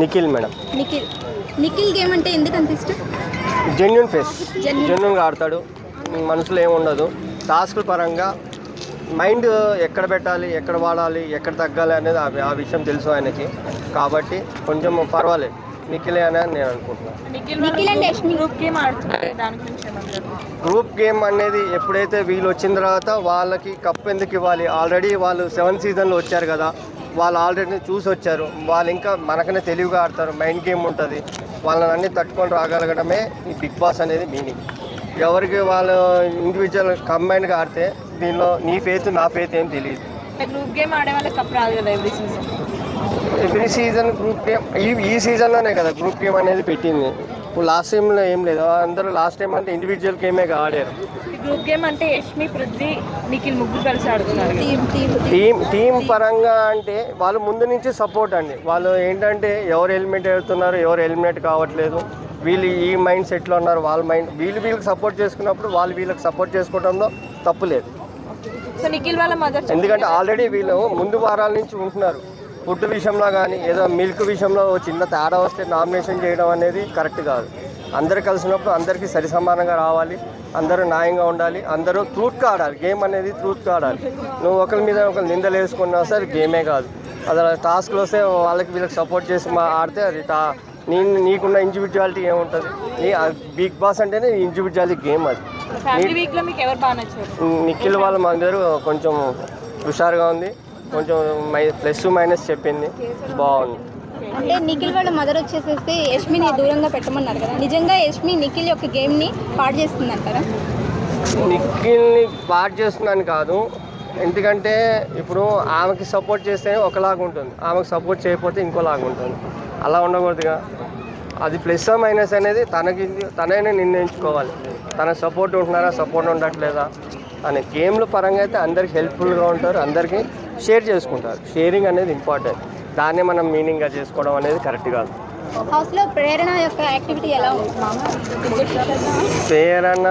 Nikhil madam. Nikhil. Nikhil game అంటే ఎందుకు అంత ఇష్టం జెన్యున్ ఫేస్. జెన్యున్గా ఆడతాడు. మనసులో ఏముండదు టాస్క్ పరంగా మైండ్ ఎక్కడ పెట్టాలి ఎక్కడ వాడాలి ఎక్కడ తగ్గాలి అనేది ఆ ఆ విషయం తెలుసు ఆయనకి. కాబట్టి కొంచెం పర్వాలేదు. నిఖిలే అని నేను అనుకుంటున్నాను. గ్రూప్ గేమ్ అనేది ఎప్పుడైతే వీళ్ళు వచ్చిన తర్వాత వాళ్ళకి కప్ ఎందుకు ఇవ్వాలి? ఆల్రెడీ వాళ్ళు సెవెన్ సీజన్లో వచ్చారు కదా. వాళ్ళు ఆల్రెడీ చూసి వచ్చారు. వాళ్ళు ఇంకా మనకనే తెలివిగా ఆడతారు. మైండ్ గేమ్ ఉంటుంది. వాళ్ళని అన్ని తట్టుకొని రాగలగడమే ఈ బిగ్ బాస్ అనేది మీనింగ్ ఎవరికి వాళ్ళు ఇండివిజువల్ కంబైన్గా ఆడితే దీనిలో నీ ఫేత్ నా ఫేత్ ఏం తెలియదు. గ్రూప్ గేమ్ ఆడే వాళ్ళకి కప్ రాదు కదా every season every season group game ఈ ఈ సీజన్లోనే కదా గ్రూప్ గేమ్ అనేది పెట్టింది. ఇప్పుడు లాస్ట్ టైంలో ఏం లేదు. అందరూ లాస్ట్ టైం అంటే ఇండివిజువల్ గేమే ఆడారు. గ్రూప్ గేమ్ అంటే యష్మి పృథ్వీ నిఖిల్ ముగ్గురు కలిసి ఆడుతున్నారు. టీమ్ టీమ్ టీం టీం పరంగా అంటే వాళ్ళు ముందు నుంచి సపోర్ట్ అండి. వాళ్ళు ఏంటంటే ఎవరు ఎలిమినేట్ అవుతున్నారు ఎవరు ఎలిమినేట్ కావట్లేదు. వీళ్ళు ఈ మైండ్ సెట్లో ఉన్నారు వాళ్ళ మైండ్ వీళ్ళు వీళ్ళకి సపోర్ట్ చేసుకున్నప్పుడు వాళ్ళు వీళ్ళకి సపోర్ట్ చేసుకోవడంలో తప్పు లేదు. సో నిఖిల్ వాళ్ళ మదర్ ఎందుకంటే ఆల్రెడీ వీళ్ళు ముందు వారాల నుంచి ఉంటున్నారు. ఫుడ్ విషయంలో కానీ ఏదో మిల్క్ విషయంలో చిన్న తేడా వస్తే నామినేషన్ చేయడం అనేది కరెక్ట్ కాదు. అందరు కలిసినప్పుడు అందరికీ సరి సమానంగా రావాలి అందరూ న్యాయంగా ఉండాలి అందరూ ట్రూత్గా ఆడాలి గేమ్ అనేది ట్రూత్గా ఆడాలి నువ్వు ఒకరి మీద ఒకరు నిందలు వేసుకున్నా సరే గేమే కాదు. అది టాస్క్లు వస్తే వాళ్ళకి వీళ్ళకి సపోర్ట్ చేసి మా ఆడితే అది టా నీ నీకున్న ఇండివిజువాలిటీ ఏముంటుంది? నీ బిగ్ బాస్ అంటేనే ఇండివిజువాలిటీ గేమ్ అది. ఫ్యామిలీ వీక్లో మీకు ఎవరు బాగా నచ్చారు? నిఖిల్ వాళ్ళ మదరు కొంచెం హుషారుగా ఉంది. కొంచెం మై ప్లస్ మైనస్ చెప్పింది. బాగుంది. అంటే నిఖిల్ వాళ్ళ మదర్ వచ్చేసేస్తే యష్మిని దూరంగా పెట్టమన్నారు కదా. నిజంగా యష్మి నిఖిల్ యొక్క గేమ్ని పాడు చేస్తుంది అంటారా నిఖిల్ని పాటు చేస్తున్నాను కాదు. ఎందుకంటే ఇప్పుడు ఆమెకి సపోర్ట్ చేస్తే ఒకలాగా ఉంటుంది. ఆమెకు సపోర్ట్ చేయకపోతే ఇంకోలాగా ఉంటుంది. అలా ఉండకూడదుగా. అది ప్లస్ మైనస్ అనేది తనకి తనైనా నిర్ణయించుకోవాలి. తన సపోర్ట్ ఉంటున్నారా సపోర్ట్ ఉండట్లేదా అని గేమ్ల పరంగా అయితే అందరికి హెల్ప్ఫుల్గా ఉంటారు. అందరికీ షేర్ చేసుకుంటారు. షేరింగ్ అనేది ఇంపార్టెంట్. దాన్నే మనం మీనింగ్గా చేసుకోవడం అనేది కరెక్ట్ కాదు. హౌస్లో ప్రేరణ యొక్క యాక్టివిటీ ఎలా ఉంది? మామ పేరన్న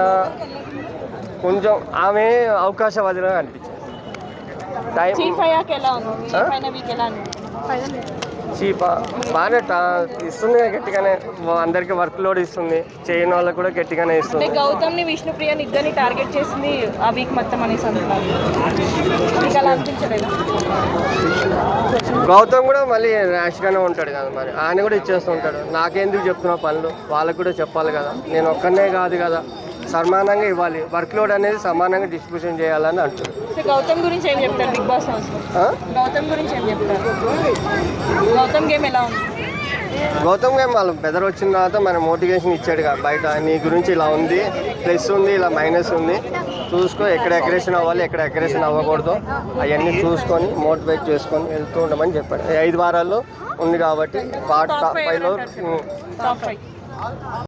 కొంచెం ఆమె అవకాశవాదిగా అనిపించింది. టైం చీఫ్ అయ్యాక ఎలా ఉంది? బాగానే ఇస్తుంది గట్టిగానే. అందరికీ వర్క్ లోడ్ ఇస్తుంది. చేయని వాళ్ళకి కూడా గట్టిగానే ఇస్తుంది. గౌతమ్ని విష్ణుప్రియని ఇద్దరిని టార్గెట్ చేసింది ఆ వీక్ మొత్తం అనేసి గౌతమ్ కూడా మళ్ళీ ర్యాష్గానే ఉంటాడు కదా మరి. ఆయన కూడా ఇచ్చేస్తూ ఉంటాడు. నాకెందుకు చెప్తున్నావు పనులు? వాళ్ళకు కూడా చెప్పాలి కదా. నేను ఒక్కనే కాదు కదా. సమానంగా ఇవ్వాలి. వర్క్ లోడ్ అనేది సమానంగా డిస్ట్రిబ్యూషన్ చేయాలని అంటుంది సో గౌతమ్ గురించి ఏం చెప్తారు బిగ్ బాస్ హౌస్లో ఆ? గౌతమ్ గురించి ఏం చెప్తారు? గౌతమ్ గేమ్ ఎలా ఉంది? గౌతమ్ గారు వాళ్ళు బెదర్ వచ్చిన తర్వాత మన మోటివేషన్ ఇచ్చాడు కదా బయట. నీ గురించి ఇలా ఉంది ప్లస్ ఉంది ఇలా మైనస్ ఉంది. చూసుకో ఎక్కడ ఎకరేషన్ అవ్వాలి ఎక్కడ ఎకరేషన్ అవ్వకూడదు. అవన్నీ చూసుకొని మోటివేట్ చేసుకొని వెళ్తూ ఉండమని చెప్పాడు. ఐదు వారాల్లో ఉంది కాబట్టి పార్ట్ ఫైవ్లో ఫైవ్